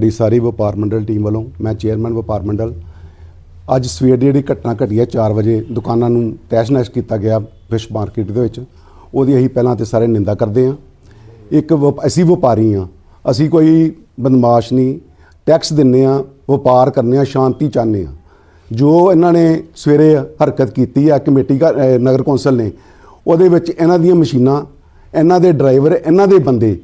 ਸਾਡੀ ਸਾਰੀ ਵਪਾਰ ਮੰਡਲ ਟੀਮ ਵੱਲੋਂ, ਮੈਂ ਚੇਅਰਮੈਨ ਵਪਾਰ ਮੰਡਲ, ਅੱਜ ਸਵੇਰ ਦੀ ਜਿਹੜੀ ਘਟਨਾ ਘਟੀ ਹੈ 4 ਵਜੇ, ਦੁਕਾਨਾਂ ਨੂੰ ਤਹਿਸ਼-ਨਹਿਸ਼ ਕੀਤਾ ਗਿਆ ਫਿਸ਼ ਮਾਰਕੀਟ ਦੇ ਵਿੱਚ। ਉਹਦੀ ਅਸੀਂ ਪਹਿਲਾਂ ਤੇ ਸਾਰੇ ਨਿੰਦਾ ਕਰਦੇ ਹਾਂ। ਇੱਕ ਵਪ- ਅਸੀਂ ਵਪਾਰੀ ਹਾਂ। ਅਸੀਂ ਕੋਈ ਬਦਮਾਸ਼ ਨਹੀਂ। ਟੈਕਸ ਦਿੰਨੇ ਆ ਵਪਾਰ ਕਰਨੇ ਆ ਸ਼ਾਂਤੀ ਚਾਹੁੰਦੇ ਆ ਜੋ ਇਹਨਾਂ ਨੇ ਸਵੇਰੇ ਹਰਕਤ ਕੀਤੀ ਹੈ, ਕਮੇਟੀ ਘਰ- ਨਗਰ ਕੌਂਸਲ ਨੇ, ਉਹਦੇ ਵਿੱਚ ਇਹਨਾਂ ਦੀਆਂ ਮਸ਼ੀਨਾਂ, ਇਹਨਾਂ ਦੇ ਡਰਾਈਵਰ, ਇਹਨਾਂ ਦੇ ਬੰਦੇ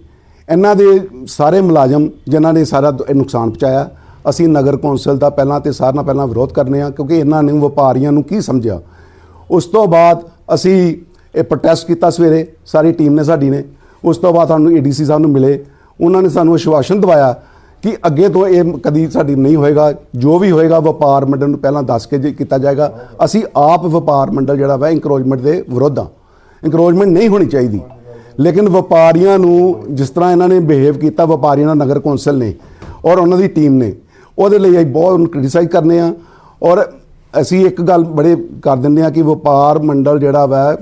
ਇਹਨਾਂ ਦੇ ਸਾਰੇ ਮੁਲਾਜ਼ਮ ਜਿਨ੍ਹਾਂ ਨੇ ਸਾਰਾ ਨੁਕਸਾਨ ਪਹੁੰਚਾਇਆ, ਅਸੀਂ ਨਗਰ ਕੌਂਸਲ ਦਾ ਪਹਿਲਾਂ ਤੇ ਸਾਰਿਆਂ ਨਾਲ ਪਹਿਲਾਂ ਵਿਰੋਧ ਕਰਨੇ ਆ, ਕਿਉਂਕਿ ਇਹਨਾਂ ਨੇ ਵਪਾਰੀਆਂ ਨੂੰ ਕੀ ਸਮਝਿਆ? ਉਸ ਤੋਂ ਬਾਅਦ ਅਸੀਂ ਇਹ ਪ੍ਰੋਟੈਸਟ ਕੀਤਾ ਸਵੇਰੇ, ਸਾਰੀ ਟੀਮ ਨੇ ਸਾਡੀ ਨੇ। ਉਸ ਤੋਂ ਬਾਅਦ ਸਾਨੂੰ ਏਡੀਸੀ ਸਾਹਿਬ ਨੂੰ ਮਿਲੇ। ਉਹਨਾਂ ਨੇ ਸਾਨੂੰ ਅਸ਼ਵਾਸਨ ਦਿਵਾਇਆ ਕਿ ਅੱਗੇ ਤੋਂ ਇਹ ਕਦੀ ਸਾਡੀ ਨਹੀਂ ਹੋਏਗਾ, ਜੋ ਵੀ ਹੋਏਗਾ ਵਪਾਰ ਮੰਡਲ ਨੂੰ ਪਹਿਲਾਂ ਦੱਸ ਕੇ ਜੇ ਕੀਤਾ ਜਾਏਗਾ। ਅਸੀਂ ਆਪ ਵਪਾਰ ਮੰਡਲ ਜਿਹੜਾ ਵਾ ਇਨਕਰੋਚਮੈਂਟ ਦੇ ਵਿਰੋਧ ਹਾਂ ਇਨਕਰੋਚਮੈਂਟ ਨਹੀਂ ਹੋਣੀ ਚਾਹੀਦੀ। ਲੇਕਿਨ ਵਪਾਰੀਆਂ ਨੂੰ ਜਿਸ ਤਰ੍ਹਾਂ ਇਹਨਾਂ ਨੇ ਬਿਹੇਵ ਕੀਤਾ, ਵਪਾਰੀਆਂ ਨਾਲ ਨਗਰ ਕੌਂਸਲ ਨੇ ਔਰ ਉਹਨਾਂ ਦੀ ਟੀਮ ਨੇ, ਉਹਦੇ ਲਈ ਅਸੀਂ ਬਹੁਤ ਕ੍ਰਿਟਿਸਾਈਜ਼ ਕਰਨੇ ਆ ਔਰ ਅਸੀਂ ਇੱਕ ਗੱਲ ਬੜੇ ਕਰ ਦਿੰਦੇ ਆ ਕਿ ਵਪਾਰ ਮੰਡਲ ਜਿਹੜਾ ਵਾ,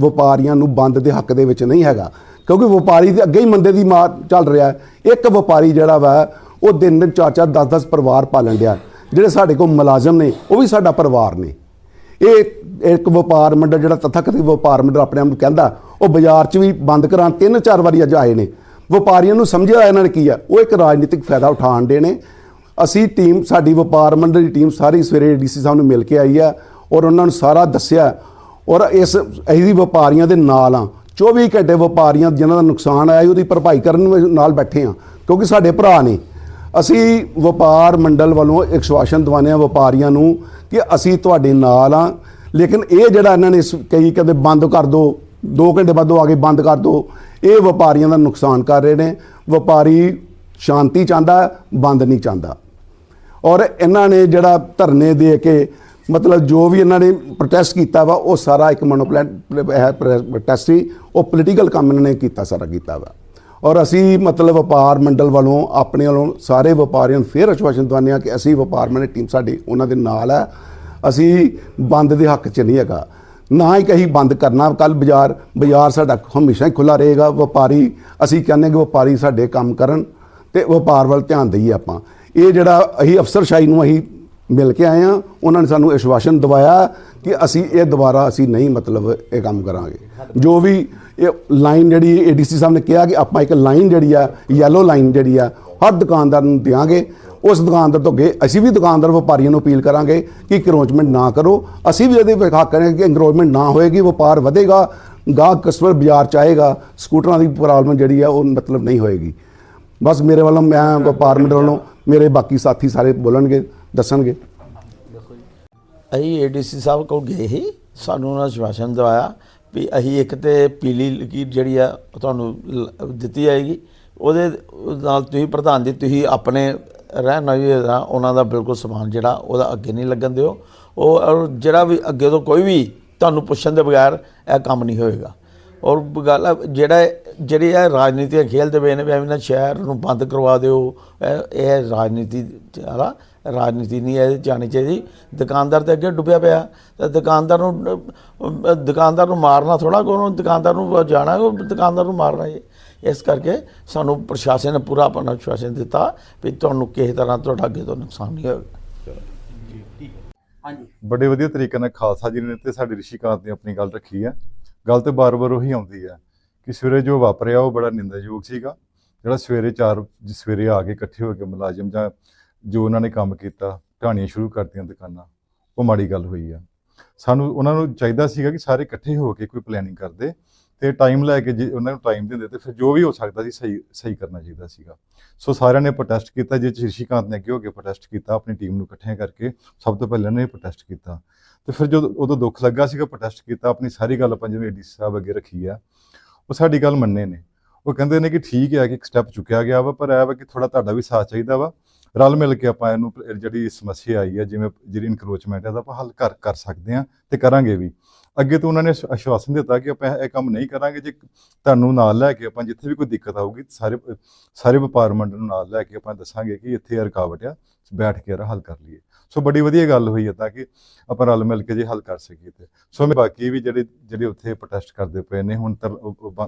ਵਪਾਰੀਆਂ ਨੂੰ ਬੰਦ ਦੇ ਹੱਕ ਦੇ ਵਿੱਚ ਨਹੀਂ ਹੈਗਾ, ਕਿਉਂਕਿ ਵਪਾਰੀ ਦੇ ਅੱਗੇ ਹੀ ਮੰਦੇ ਦੀ ਮਾਰ ਚੱਲ ਰਿਹਾ ਹੈ। ਇੱਕ ਵਪਾਰੀ ਜਿਹੜਾ ਵਾ, ਉਹ ਦਿਨ ਦਿਨ ਚਾਰ ਚਾਰ 10 10 ਪਰਿਵਾਰ ਪਾਲਣ ਡਿਆ, ਜਿਹੜੇ ਸਾਡੇ ਕੋਲ ਮੁਲਾਜ਼ਮ ਨੇ, ਉਹ ਵੀ ਸਾਡਾ ਪਰਿਵਾਰ ਨੇ ਇਹ ਇੱਕ ਵਪਾਰ ਮੰਡਲ ਜਿਹੜਾ ਤਥਾਕਥਿਤ ਵਪਾਰ ਮੰਡਲ ਆਪਣੇ ਆਪ ਨੂੰ ਕਹਿੰਦਾ, ਉਹ ਬਾਜ਼ਾਰ 'ਚ ਵੀ ਬੰਦ ਕਰਾਂ ਤਿੰਨ ਚਾਰ ਵਾਰੀ ਅੱਜ ਆਏ ਨੇ। ਵਪਾਰੀਆਂ ਨੂੰ ਸਮਝਿਆ ਇਹਨਾਂ ਨੇ ਕੀ ਆ, ਉਹ ਇੱਕ ਰਾਜਨੀਤਿਕ ਫਾਇਦਾ ਉਠਾਣ ਦੇ ਨੇ। ਅਸੀਂ ਟੀਮ ਸਾਡੀ ਵਪਾਰ ਮੰਡਲ ਦੀ ਟੀਮ ਸਾਰੀ ਸਵੇਰੇ ਡੀਸੀ ਸਾਹਿਬ ਨੂੰ ਮਿਲ ਕੇ ਆਈ ਆ ਔਰ ਉਹਨਾਂ ਨੂੰ ਸਾਰਾ ਦੱਸਿਆ। ਔਰ ਇਸ ਅਸੀਂ ਵਪਾਰੀਆਂ ਦੇ ਨਾਲ ਆ। 24 ਘੰਟੇ ਵਪਾਰੀਆਂ ਜਿਨ੍ਹਾਂ ਦਾ ਨੁਕਸਾਨ ਆਇਆ, ਉਹਦੀ ਭਰਪਾਈ ਕਰਨ ਨਾਲ ਬੈਠੇ ਆ, ਕਿਉਂਕਿ ਸਾਡੇ ਭਰਾ ਨੇ। ਅਸੀਂ ਵਪਾਰ ਮੰਡਲ ਵੱਲੋਂ ਇੱਕ ਸ਼ਵਾਸ਼ਨ ਦਵਾਨੇ ਆ ਵਪਾਰੀਆਂ ਨੂੰ ਕਿ ਅਸੀਂ ਤੁਹਾਡੇ ਨਾਲ ਆ। ਲੇਕਿਨ ਇਹ ਜਿਹੜਾ ਇਹਨਾਂ ਨੇ ਸ- ਕਈ ਕਹਿੰਦੇ ਬੰਦ ਕਰ ਦਿਓ 2 ਘੰਟੇ ਬਾਅਦ ਉਹ ਆ ਕੇ ਬੰਦ ਕਰ ਦਿਓ ਇਹ ਵਪਾਰੀਆਂ ਦਾ ਨੁਕਸਾਨ ਕਰ ਰਹੇ ਨੇ। ਵਪਾਰੀ ਸ਼ਾਂਤੀ ਚਾਹੁੰਦਾ, ਬੰਦ ਨਹੀਂ ਚਾਹੁੰਦਾ। ਔਰ ਇਹਨਾਂ ਨੇ ਜਿਹੜਾ ਧਰਨੇ ਦੇ ਕੇ ਮਤਲਬ ਜੋ ਵੀ ਇਹਨਾਂ ਨੇ ਪ੍ਰੋਟੈਸਟ ਕੀਤਾ ਵਾ, ਉਹ ਸਾਰਾ ਇੱਕ ਮਨੋਪਲੈਨ ਹੈ ਪ੍ਰੋਟੈਸਟ ਸੀ, ਉਹ ਪੋਲੀਟੀਕਲ ਕੰਮ ਇਹਨਾਂ ਨੇ ਕੀਤਾ, ਸਾਰਾ ਕੀਤਾ ਵਾ। ਔਰ ਅਸੀਂ ਮਤਲਬ ਵਪਾਰ ਮੰਡਲ ਵੱਲੋਂ ਆਪਣੇ ਵੱਲੋਂ ਸਾਰੇ ਵਪਾਰੀਆਂ ਨੂੰ ਫੇਰ ਅਸ਼ਵਾਸਨ ਦਵਾਉਂਦੇ ਹਾਂ ਕਿ ਅਸੀਂ ਵਪਾਰ ਮੰਡਲ ਟੀਮ ਸਾਡੀ ਉਹਨਾਂ ਦੇ ਨਾਲ ਹੈ। ਅਸੀਂ ਬੰਦ ਦੇ ਹੱਕ 'ਚ ਨਹੀਂ ਹੈਗਾ। ਨਾ ਹੀ ਕਹੀਂ ਬੰਦ ਕਰਨਾ ਕੱਲ ਬਾਜ਼ਾਰ ਬਾਜ਼ਾਰ ਸਾਡਾ ਹਮੇਸ਼ਾ ਹੀ ਖੁੱਲਾ ਰਹੇਗਾ। ਵਪਾਰੀ, ਅਸੀਂ ਕਹਿੰਦੇ ਕਿ ਵਪਾਰੀ ਸਾਡੇ ਕੰਮ ਕਰਨ ਤੇ ਵਪਾਰ ਵੱਲ ਧਿਆਨ ਦਈਏ ਆਪਾਂ। ਇਹ ਜਿਹੜਾ ਅਸੀਂ ਅਫਸਰਸ਼ਾਹੀ ਨੂੰ ਅਸੀਂ ਮਿਲ ਕੇ ਆਏ ਆ ਉਹਨਾਂ ਨੇ ਸਾਨੂੰ ਆਸ਼ਵਾਸਨ ਦਵਾਇਆ ਕਿ ਅਸੀਂ ਇਹ ਦੁਬਾਰਾ ਅਸੀਂ ਨਹੀਂ ਮਤਲਬ ਇਹ ਕੰਮ ਕਰਾਂਗੇ। ਜੋ ਵੀ ਇਹ ਲਾਈਨ ਜਿਹੜੀ ਏਡੀਸੀ ਸਾਹਿਬ ਨੇ ਕਿਹਾ ਕਿ ਆਪਾਂ ਇੱਕ ਲਾਈਨ ਜਿਹੜੀ ਆ ਯੈਲੋ ਲਾਈਨ ਜਿਹੜੀ ਆ, ਹਰ ਦੁਕਾਨਦਾਰ ਨੂੰ ਦਿਆਂਗੇ। ਉਸ ਦੁਕਾਨਦਾਰ ਤੋਂ ਅੱਗੇ ਅਸੀਂ ਵੀ ਦੁਕਾਨਦਾਰ ਵਪਾਰੀਆਂ ਨੂੰ ਅਪੀਲ ਕਰਾਂਗੇ ਕਿ ਕਰੋਚਮੈਂਟ ਨਾ ਕਰੋ। ਅਸੀਂ ਵੀ ਇਹਦੇ ਵਿੱਚ ਹੱਕ ਕਰਾਂਗੇ ਕਿ ਇੰਕਰੋਚਮੈਂਟ ਨਾ ਹੋਏਗੀ, ਵਪਾਰ ਵਧੇਗਾ, ਗਾਹਕ ਕਸਟਮਰ ਬਾਜ਼ਾਰ ਚ ਆਏਗਾ, ਸਕੂਟਰਾਂ ਦੀ ਪ੍ਰੋਬਲਮ ਜਿਹੜੀ ਆ ਉਹ ਮਤਲਬ ਨਹੀਂ ਹੋਏਗੀ। ਬਸ ਮੇਰੇ ਵੱਲੋਂ, ਮੈਂ ਵਪਾਰ ਮੰਡਲ ਵੱਲੋਂ, ਮੇਰੇ ਬਾਕੀ ਸਾਥੀ ਸਾਰੇ ਬੋਲਣਗੇ, ਦੱਸਣਗੇ। ਅਸੀਂ ਏਡੀਸੀ ਸਾਹਿਬ ਕੋਲ ਗਏ ਸੀ ਸਾਨੂੰ ਉਹਨਾਂ ਸ਼ਵਾਸਨ ਦਵਾਇਆ ਵੀ ਅਸੀਂ ਇੱਕ ਤੇ ਪੀਲੀ ਲਕੀਰ ਜਿਹੜੀ ਆ ਉਹ ਤੁਹਾਨੂੰ ਲ- ਦਿੱਤੀ ਜਾਏਗੀ। ਉਹਦੇ ਨਾਲ ਤੁਸੀਂ ਪ੍ਰਧਾਨ ਜੀ ਤੁਸੀਂ ਆਪਣੇ ਰਹਿਣ ਦਾ ਉਹਨਾਂ ਦਾ ਬਿਲਕੁਲ ਸਮਾਨ ਜਿਹੜਾ ਉਹਦਾ ਅੱਗੇ ਨਹੀਂ ਲੱਗਣ ਦਿਓ। ਉਹ ਔਰ ਜਿਹੜਾ ਵੀ ਅੱਗੇ ਤੋਂ ਕੋਈ ਵੀ ਤੁਹਾਨੂੰ ਪੁੱਛਣ ਦੇ ਬਗੈਰ ਇਹ ਕੰਮ ਨਹੀਂ ਹੋਏਗਾ। ਔਰ ਗੱਲ ਆ, ਜਿਹੜਾ ਜਿਹੜੀ ਇਹ ਰਾਜਨੀਤੀ ਖੇਲਦੇ ਪਏ ਨੇ ਵੀ ਐਵੇਂ ਨਾ ਸ਼ਹਿਰ ਨੂੰ ਬੰਦ ਕਰਵਾ ਦਿਓ ਇਹ ਰਾਜਨੀਤੀ ਵਾਲਾ ਰਾਜਨੀਤੀ ਨਹੀਂ ਇਹ ਜਾਣੀ ਚਾਹੀਦੀ। ਦੁਕਾਨਦਾਰ ਤੇ ਅੱਗੇ ਡੁੱਬਿਆ ਪਿਆ। ਤੇ ਦੁਕਾਨਦਾਰ ਨੂੰ ਦੁਕਾਨਦਾਰ ਨੂੰ ਮਾਰਨਾ ਥੋੜਾ ਕੋਨੂੰ ਦੁਕਾਨਦਾਰ ਨੂੰ ਜਾਣਾ ਉਹ ਦੁਕਾਨਦਾਰ ਨੂੰ ਮਾਰਨਾ ਹੈ ਇਸ ਕਰਕੇ ਸਾਨੂੰ ਪ੍ਰਸ਼ਾਸਨ ਨੇ ਪੂਰਾ ਆਪਣਾ ਆਸ਼ਵਾਸਨ ਦਿੱਤਾ ਵੀ ਤੁਹਾਨੂੰ ਕਿਸੇ ਤਰ੍ਹਾਂ ਤੁਹਾਡਾ ਅੱਗੇ ਤੋਂ ਨੁਕਸਾਨ ਨਹੀਂ ਹੋਏਗਾ। ਬੜੇ ਵਧੀਆ ਤਰੀਕੇ ਨਾਲ ਖਾਲਸਾ ਜੀ ਨੇ ਤੇ ਸਾਡੇ ਰਿਸ਼ੀਕਾਂਤ ਨੇ ਆਪਣੀ ਗੱਲ ਰੱਖੀ ਹੈ। ਗੱਲ ਤੇ ਬਾਰ-ਬਾਰ ਉਹੀ ਆਉਂਦੀ ਹੈ ਕਿ ਸਵੇਰੇ ਜੋ ਵਾਪਰਿਆ ਉਹ ਬੜਾ ਨਿੰਦਾਯੋਗ ਸੀਗਾ। ਜਿਹੜਾ ਸਵੇਰੇ 4 ਸਵੇਰੇ ਆ ਕੇ ਇਕੱਠੇ ਹੋ ਕੇ ਮੁਲਾਜ਼ਮ ਜਾਂ ਜੋ ਉਹਨਾਂ ਨੇ ਕੰਮ ਕੀਤਾ ਢਾਣੀਆਂ ਸ਼ੁਰੂ ਕਰਤੀਆਂ ਦੁਕਾਨਾਂ, ਉਹ ਮਾੜੀ ਗੱਲ ਹੋਈ ਆ। ਸਾਨੂੰ ਉਹਨਾਂ ਨੂੰ ਚਾਹੀਦਾ ਸੀਗਾ ਕਿ ਸਾਰੇ ਇਕੱਠੇ ਹੋ ਕੇ ਕੋਈ ਪਲੈਨਿੰਗ ਕਰਦੇ ਤੇ ਟਾਈਮ ਲੈ ਕੇ ਜੇ ਉਹਨਾਂ ਨੂੰ ਟਾਈਮ ਦਿੰਦੇ ਤੇ ਫਿਰ ਜੋ ਵੀ ਹੋ ਸਕਦਾ ਸੀ ਸਹੀ ਸਹੀ ਕਰਨਾ ਚਾਹੀਦਾ ਸੀਗਾ। ਸੋ ਸਾਰਿਆਂ ਨੇ ਪ੍ਰੋਟੈਸਟ ਕੀਤਾ ਜੇ ਰਿਸ਼ੀਕਾਂਤ ਨੇ ਅੱਗੇ ਹੋ ਕੇ ਪ੍ਰੋਟੈਸਟ ਕੀਤਾ, ਆਪਣੀ ਟੀਮ ਨੂੰ ਇਕੱਠਿਆਂ ਕਰਕੇ ਸਭ ਤੋਂ ਪਹਿਲਾਂ ਨੇ ਪ੍ਰੋਟੈਸਟ ਕੀਤਾ। ਤੇ ਫਿਰ ਜਦੋਂ, ਉਦੋਂ ਦੁੱਖ ਲੱਗਾ ਸੀਗਾ ਪ੍ਰੋਟੈਸਟ ਕੀਤਾ, ਆਪਣੀ ਸਾਰੀ ਗੱਲ ਆਪਾਂ ਜਿਵੇਂ ਡੀਸੀ ਸਾਹਿਬ ਅੱਗੇ ਰੱਖੀ ਆ, ਉਹ ਸਾਡੀ ਗੱਲ ਮੰਨੇ ਨੇ। ਉਹ ਕਹਿੰਦੇ ਨੇ ਕਿ ਠੀਕ ਹੈ ਕਿ ਇੱਕ ਸਟੈਪ ਚੁੱਕਿਆ ਗਿਆ ਵਾ, ਪਰ ਇਹ ਵਾ ਕਿ ਥੋੜਾ ਤੁਹਾਡਾ ਵੀ ਸਾਥ ਚਾਹੀਦਾ ਵਾ। ਰਲ ਮਿਲ ਕੇ ਆਪਾਂ ਇਹਨੂੰ ਜਿਹੜੀ ਸਮੱਸਿਆ ਆਈ ਹੈ ਜਿਵੇਂ ਜਿਹੜੀ ਇਨਕਰੋਚਮੈਂਟ ਹੈ ਦਾ ਆਪਾਂ ਹੱਲ ਕਰ ਕਰ ਸਕਦੇ ਹਾਂ ਤੇ ਕਰਾਂਗੇ ਵੀ। ਅੱਗੇ ਤੋਂ ਉਹਨਾਂ ਨੇ ਆਸ਼ਵਾਸਨ ਦਿੱਤਾ ਕਿ ਆਪਾਂ ਇਹ ਕੰਮ ਨਹੀਂ ਕਰਾਂਗੇ, ਜੇ ਤੁਹਾਨੂੰ ਨਾਲ ਲੈ ਕੇ ਆਪਾਂ ਜਿੱਥੇ ਵੀ ਕੋਈ ਦਿੱਕਤ ਆਊਗੀ, ਸਾਰੇ ਸਾਰੇ ਵਪਾਰ ਮੰਡਲ ਨੂੰ ਨਾਲ ਲੈ ਕੇ ਆਪਾਂ ਦੱਸਾਂਗੇ ਕਿ ਇੱਥੇ ਇਹ ਰੁਕਾਵਟ ਆ। ਬੈਠ ਕੇ ਇਹਦਾ ਹੱਲ ਕਰ ਲਈਏ। ਸੋ ਬੜੀ ਵਧੀਆ ਗੱਲ ਹੋਈ ਹੈ ਤਾਂ ਕਿ ਆਪਾਂ ਰਲ ਮਿਲ ਕੇ ਜੇ ਹੱਲ ਕਰ ਸਕੀਏ ਤੇ। ਸੋ ਮੈਂ ਬਾਕੀ ਵੀ ਜਿਹੜੇ ਜਿਹੜੇ ਉੱਥੇ ਪ੍ਰੋਟੈਸਟ ਕਰਦੇ ਪਏ ਨੇ, ਹੁਣ ਤਰ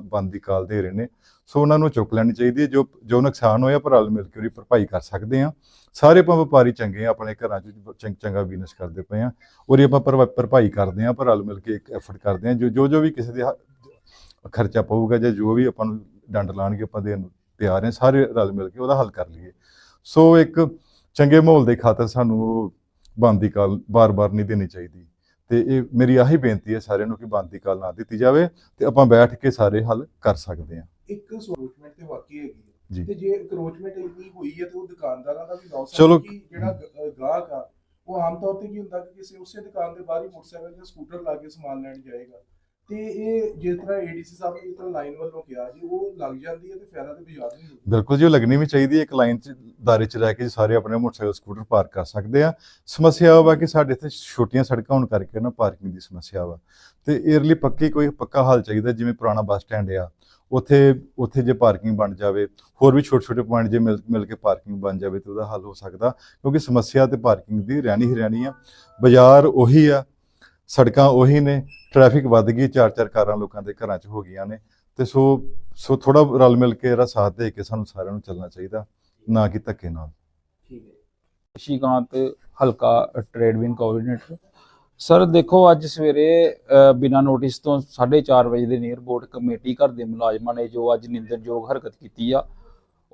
ਬੰਦ ਦੀ ਕਾਲ ਦੇ ਰਹੇ ਨੇ। ਸੋ ਉਹਨਾਂ ਨੂੰ ਚੁੱਕ ਲੈਣੀ ਚਾਹੀਦੀ ਹੈ। ਜੋ ਜੋ ਨੁਕਸਾਨ ਹੋਇਆ ਪਰ ਰਲ ਮਿਲ ਕੇ ਉਹਦੀ ਭਰਪਾਈ ਕਰ ਸਕਦੇ ਆ ਸਾਰੇ ਆਪਾਂ ਵਪਾਰੀ ਚੰਗੇ ਆ ਆਪਣੇ ਘਰਾਂ 'ਚ ਚੰਗਾ ਬਿਜ਼ਨਸ ਕਰਦੇ ਪਏ ਆ ਉਹਦੀ ਆਪਾਂ ਭਰਵਾ- ਭਰਪਾਈ ਕਰਦੇ ਆ ਪਰ ਰਲ ਮਿਲ ਕੇ ਇੱਕ ਐਫਰਟ ਕਰਦੇ ਆ ਜੋ ਜੋ ਜੋ ਵੀ ਕਿਸੇ ਦੇ ਖਰਚਾ ਪਊਗਾ ਜਾਂ ਜੋ ਵੀ ਆਪਾਂ ਨੂੰ ਡੰਡ ਲਾਣਗੇ, ਆਪਾਂ ਦੇ ਤਿਆਰ ਆ ਸਾਰੇ ਰਲ ਮਿਲ ਕੇ ਉਹਦਾ ਹੱਲ ਕਰ ਲਈਏ। ਸੋ ਇੱਕ ਚੰਗੇ ਮਾਹੌਲ ਦੇ ਖਾਤਰ ਸਾਨੂੰ ਬੰਦ ਦੀ ਕਾਲ ਬਾਰ-ਬਾਰ ਨਹੀਂ ਦੇਣੀ ਚਾਹੀਦੀ ਤੇ ਇਹ ਮੇਰੀ ਆਹੀ ਬੇਨਤੀ ਹੈ ਸਾਰਿਆਂ ਨੂੰ ਕਿ ਬੰਦ ਦੀ ਕਾਲ ਨਾ ਦਿੱਤੀ ਜਾਵੇ ਤੇ ਆਪਾਂ ਬੈਠ ਕੇ ਸਾਰੇ ਹੱਲ ਕਰ ਸਕਦੇ ਹਾਂ ਇੱਕ ਸਰੋਚਮੈਂਟ ਤੇ ਵਾਕਈ ਹੈਗੀ ਜੀ। ਹੈ ਤੇ ਜੇ ਕਰੋਚਮੈਂਟ ਇੰਨੀ ਹੋਈ ਹੈ ਤੇ ਉਹ ਦੁਕਾਨਦਾਰਾਂ ਦਾ ਵੀ ਲਾਸ ਚਲੋ। ਕਿ ਜਿਹੜਾ ਗ- ਗਾਹਕ ਆ ਉਹ ਆਮ ਤੌਰ ਤੇ ਕੀ ਹੁੰਦਾ ਕਿ ਕਿਸੇ ਉਸੇ ਦੁਕਾਨ ਦੇ ਬਾਹਰ ਹੀ ਮੋਟਰਸਾਈਕਲ ਜਾਂ ਸਕੂਟਰ ਲਾ ਕੇ ਸਮਾਨ ਲੈਣ ਜਾਏਗਾ ਤੇ ਇਹ ਜਿਸ ਤਰ੍ਹਾਂ ਏਡੀਸੀ ਸਾਹਿਬ ਨੇ ਜਿਸ ਤਰ੍ਹਾਂ ਲਾਈਨ ਵੱਲੋਂ ਕਿਹਾ ਜੀ, ਉਹ ਲੱਗ ਜਾਂਦੀ ਹੈ ਤੇ ਫਾਇਦਾ ਤੇ ਬਾਜ਼ਾਰ ਨਹੀਂ ਹੁੰਦਾ। ਬਿਲਕੁਲ ਜੀ, ਉਹ ਲੱਗਣੀ ਵੀ ਚਾਹੀਦੀ ਹੈ, ਇੱਕ ਲਾਈਨ 'ਚ ਦਾਇਰੇ 'ਚ ਰਹਿ ਕੇ ਸਾਰੇ ਆਪਣੇ ਮੋਟਰਸਾਈਕਲ ਸਕੂਟਰ ਪਾਰਕ ਕਰ ਸਕਦੇ ਆ। ਸਮੱਸਿਆ ਵਾ ਕਿ ਸਾਡੇ ਇੱਥੇ ਛੋਟੀਆਂ ਸੜਕਾਂ ਹੋਣ ਕਰਕੇ ਨਾ ਪਾਰਕਿੰਗ ਦੀ ਸਮੱਸਿਆ ਵਾ। ਤੇ ਇਹਦੇ ਲਈ ਪੱਕੀ ਕੋਈ ਪੱਕਾ ਹੱਲ ਚਾਹੀਦਾ, ਜਿਵੇਂ ਪੁਰਾਣਾ ਬੱਸ ਸਟੈਂਡ ਆ, ਉੱਥੇ ਉੱਥੇ ਜੇ ਪਾਰਕਿੰਗ ਬਣ ਜਾਵੇ, ਹੋਰ ਵੀ ਛੋਟੇ ਛੋਟੇ ਪੁਆਇੰਟ ਜੇ ਮਿਲ ਮਿਲ ਕੇ ਪਾਰਕਿੰਗ ਬਣ ਜਾਵੇ ਤੇ ਉਹਦਾ ਹੱਲ ਹੋ ਸਕਦਾ, ਕਿਉਂਕਿ ਸਮੱਸਿਆ ਤੇ ਪਾਰਕਿੰਗ ਦੀ ਰਹਿਣੀ ਹੀ ਰਹਿਣੀ ਆ। ਬਾਜ਼ਾਰ ਉਹੀ ਆ ਸੜਕਾਂ ਉਹੀ ਨੇ ਟ੍ਰੈਫਿਕ ਵੱਧ ਗਈ ਚਾਰ ਚਾਰ ਕਾਰਾਂ ਲੋਕਾਂ ਦੇ ਘਰਾਂ 'ਚ ਹੋ ਗਈਆਂ ਨੇ। ਤੇ ਸੋ ਸੋ ਥੋੜਾ ਰਲ ਮਿਲ ਕੇ ਇਹਦਾ ਸਾਥ ਦੇ ਕੇ ਸਾਨੂੰ ਸਾਰਿਆਂ ਨੂੰ ਚੱਲਣਾ ਚਾਹੀਦਾ ਨਾ ਕਿ ਧੱਕੇ ਨਾਲ। ਠੀਕ ਹੈ। ਸ਼ੀਕਾਂਤ ਹਲਕਾ ਟ੍ਰੇਡ ਵਿੰਗ ਕੋਆਰਡੀਨੇਟਰ ਸਰ ਦੇਖੋ ਅੱਜ ਸਵੇਰੇ ਅ, ਬਿਨਾਂ ਨੋਟਿਸ ਤੋਂ 4:30 ਵਜੇ ਦੇ ਨੀਅਰ ਬੋਰਡ ਕਮੇਟੀ ਘਰ ਦੇ ਮੁਲਾਜ਼ਮਾਂ ਨੇ ਜੋ ਅੱਜ ਨਿੰਦਣਯੋਗ ਹਰਕਤ ਕੀਤੀ ਆ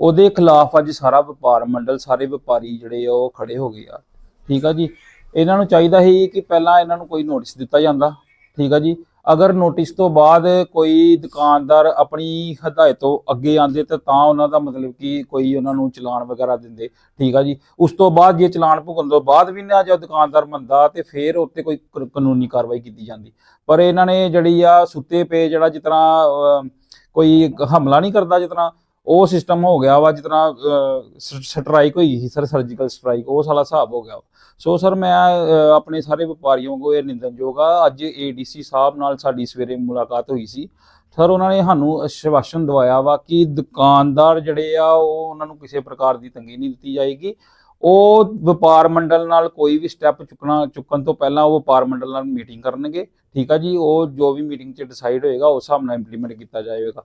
ਉਹਦੇ ਖਿਲਾਫ ਅੱਜ ਸਾਰਾ ਵਪਾਰ ਮੰਡਲ ਸਾਰੇ ਵਪਾਰੀ ਜਿਹੜੇ ਆ ਉਹ ਖੜੇ ਹੋ ਗਏ ਆ। ਠੀਕ ਆ ਜੀ? ਇਹਨਾਂ ਨੂੰ ਚਾਹੀਦਾ ਸੀ ਕਿ ਪਹਿਲਾਂ ਇਹਨਾਂ ਨੂੰ ਕੋਈ ਨੋਟਿਸ ਦਿੱਤਾ ਜਾਂਦਾ, ਠੀਕ ਆ ਜੀ। ਅਗਰ ਨੋਟਿਸ ਤੋਂ ਬਾਅਦ ਕੋਈ ਦੁਕਾਨਦਾਰ ਆਪਣੀ ਹਦਾਇਤ ਤੋਂ ਅੱਗੇ ਆਂਦੇ ਤਾਂ ਤਾਂ ਉਹਨਾਂ ਦਾ ਮਤਲਬ ਕਿ ਕੋਈ ਉਹਨਾਂ ਨੂੰ ਚਲਾਨ ਵਗੈਰਾ ਦਿੰਦੇ, ਠੀਕ ਆ ਜੀ। ਉਸ ਤੋਂ ਬਾਅਦ ਜੇ ਚਲਾਨ ਭੁਗਤਣ ਤੋਂ ਬਾਅਦ ਵੀ ਨਾ ਜੇ ਦੁਕਾਨਦਾਰ ਮੰਦਾ ਤੇ ਫਿਰ ਉੱਤੇ ਕੋਈ ਕ- ਕਾਨੂੰਨੀ ਕਾਰਵਾਈ ਕੀਤੀ ਜਾਂਦੀ। ਪਰ ਇਹਨਾਂ ਨੇ ਜਿਹੜੀ ਆ ਸੁੱਤੇ ਪਏ ਜਿਹੜਾ ਜਿਸ ਤਰ੍ਹਾਂ ਕੋਈ ਹਮਲਾ ਨਹੀਂ ਕਰਦਾ ਜਿਸ ਤਰ੍ਹਾਂ ਉਹ ਸਿਸਟਮ ਹੋ ਗਿਆ ਵਾ ਜਿਸ ਤਰ੍ਹਾਂ ਸਟ੍ਰਾਈਕ ਹੋਈ ਸੀ ਸਰ ਸਰਜੀਕਲ ਸਟ੍ਰਾਈਕ ਉਹ ਸਾਲਾ ਹਿਸਾਬ ਹੋ ਗਿਆ ਵਾ। ਸੋ ਸਰ ਮੈਂ ਆਪਣੇ ਸਾਰੇ ਵਪਾਰੀਆਂ ਕੋ ਇਹ ਨਿੰਦਨਯੋਗ ਆ, ਅੱਜ ਏਡੀਸੀ ਸਾਹਿਬ ਨਾਲ ਸਾਡੀ ਸਵੇਰੇ ਮੁਲਾਕਾਤ ਹੋਈ ਸੀ। ਸਰ ਉਹਨਾਂ ਨੇ ਸਾਨੂੰ ਅਸ਼ਵਾਸਨ ਦਵਾਇਆ ਵਾ ਕਿ ਦੁਕਾਨਦਾਰ ਜਿਹੜੇ ਆ, ਉਹ ਉਹਨਾਂ ਨੂੰ ਕਿਸੇ ਪ੍ਰਕਾਰ ਦੀ ਤੰਗੀ ਨਹੀਂ ਦਿੱਤੀ ਜਾਏਗੀ। ਉਹ ਵਪਾਰ ਮੰਡਲ ਨਾਲ ਕੋਈ ਵੀ ਸਟੈਪ ਚੁੱਕਣਾ, ਚੁੱਕਣ ਤੋਂ ਪਹਿਲਾਂ ਉਹ ਵਪਾਰ ਮੰਡਲ ਨਾਲ ਮੀਟਿੰਗ ਕਰਨਗੇ। ਠੀਕ ਆ ਜੀ, ਉਹ ਜੋ ਵੀ ਮੀਟਿੰਗ 'ਚ ਡਿਸਾਈਡ ਹੋਏਗਾ, ਉਸ ਹਿਸਾਬ ਨਾਲ ਇੰਪਲੀਮੈਂਟ ਕੀਤਾ ਜਾਏਗਾ।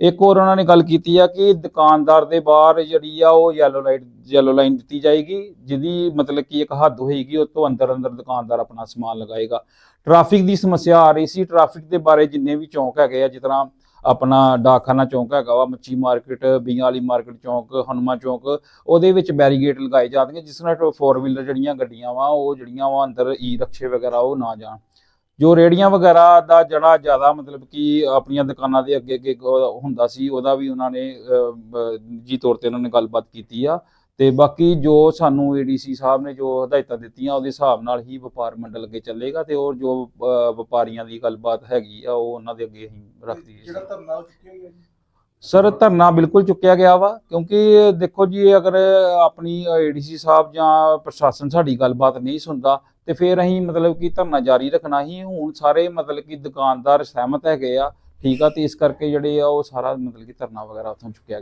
ਇੱਕ ਹੋਰ ਉਹਨਾਂ ਨੇ ਗੱਲ ਕੀਤੀ ਆ ਕਿ ਦੁਕਾਨਦਾਰ ਦੇ ਬਾਹਰ ਜਿਹੜੀ ਆ ਉਹ ਯੈਲੋ ਲਾਈਟ ਯੈਲੋ ਲਾਈਨ ਦਿੱਤੀ ਜਾਏਗੀ, ਜਿਹਦੀ ਮਤਲਬ ਕਿ ਇੱਕ ਹੱਦ ਹੋਏਗੀ, ਉਹ ਤੋਂ ਅੰਦਰ ਅੰਦਰ ਦੁਕਾਨਦਾਰ ਆਪਣਾ ਸਮਾਨ ਲਗਾਏਗਾ। ਟ੍ਰੈਫਿਕ ਦੀ ਸਮੱਸਿਆ ਆ ਰਹੀ ਸੀ ਟ੍ਰੈਫਿਕ ਦੇ ਬਾਰੇ ਜਿੰਨੇ ਵੀ ਚੌਂਕ ਹੈਗੇ ਆ, ਜਿਸ ਤਰ੍ਹਾਂ ਆਪਣਾ ਡਾਕਖਾਨਾ ਚੌਂਕ ਹੈਗਾ ਵਾ, ਮੱਛੀ ਮਾਰਕੀਟ, ਬੀਆਂ ਵਾਲੀ ਮਾਰਕੀਟ ਚੌਂਕ, ਹਨੂੰਮਾਨ ਚੌਂਕ, ਉਹਦੇ ਵਿੱਚ ਬੈਰੀਗੇਟ ਲਗਾਏ ਜਾਂਦੇ ਜਿਸ ਨਾਲ ਫੋਰ ਵੀਲਰ ਜਿਹੜੀਆਂ ਗੱਡੀਆਂ ਵਾ, ਉਹ ਜਿਹੜੀਆਂ ਵਾ ਅੰਦਰ ਈ ਰਕਸ਼ੇ ਵਗੈਰਾ ਉਹ ਨਾ ਜਾਣ। ਜੋ ਰੇੜੀਆਂ ਵਗੈਰਾ ਦਾ ਜਿਹੜਾ ਜ਼ਿਆਦਾ ਮਤਲਬ ਕਿ ਆਪਣੀਆਂ ਦੁਕਾਨਾਂ ਦੇ ਅੱਗੇ ਅੱਗੇ ਹੁੰਦਾ ਸੀ ਉਹਦਾ ਵੀ ਉਹਨਾਂ ਨੇ ਜੀ ਤੌਰ ਤੇ ਉਹਨਾਂ ਨੇ ਗੱਲਬਾਤ ਕੀਤੀ ਆ। ਤੇ ਬਾਕੀ ਜੋ ਸਾਨੂੰ ਏਡੀਸੀ ਸਾਹਿਬ ਨੇ ਜੋ ਹਦਾਇਤਾਂ ਦਿੱਤੀਆਂ ਉਹਦੇ ਹਿਸਾਬ ਨਾਲ ਹੀ ਵਪਾਰ ਮੰਡਲ ਅੱਗੇ ਚੱਲੇਗਾ ਤੇ ਉਹ ਜੋ ਵਪਾਰੀਆਂ ਦੀ ਗੱਲਬਾਤ ਹੈਗੀ ਆ ਉਹ ਉਹਨਾਂ ਦੇ ਅੱਗੇ ਅਸੀਂ ਰੱਖ ਦਈਏ। ਜਿਹੜਾ ਧਰਨਾ ਉਹ ਚੁੱਕਿਆ ਗਿਆ ਜੀ? ਸਰ ਧਰਨਾ ਬਿਲਕੁਲ ਚੁੱਕਿਆ ਗਿਆ ਵਾ ਕਿਉਂਕਿ ਦੇਖੋ ਜੀ ਅਗਰ ਆਪਣੀ ਏਡੀਸੀ ਸਾਹਿਬ ਜਾਂ ਪ੍ਰਸ਼ਾਸਨ ਸਾਡੀ ਗੱਲਬਾਤ ਨਹੀਂ ਸੁਣਦਾ ਤੇ ਫਿਰ ਅਸੀਂ ਮਤਲਬ ਕਿ ਧਰਨਾ ਜਾਰੀ ਰੱਖਣਾ ਹੀ ਹੁਣ ਸਾਰੇ ਮਤਲਬ ਕਿ ਦੁਕਾਨਦਾਰ ਸਹਿਮਤ ਹੈਗੇ ਆ। ਠੀਕ ਆ, ਤੇ ਇਸ ਕਰਕੇ ਜਿਹੜੇ ਆ ਉਹ ਸਾਰਾ ਮਤਲਬ ਕਿ ਧਰਨਾ ਵਗੈਰਾ ਉੱਥੋਂ ਚੁੱਕਿਆ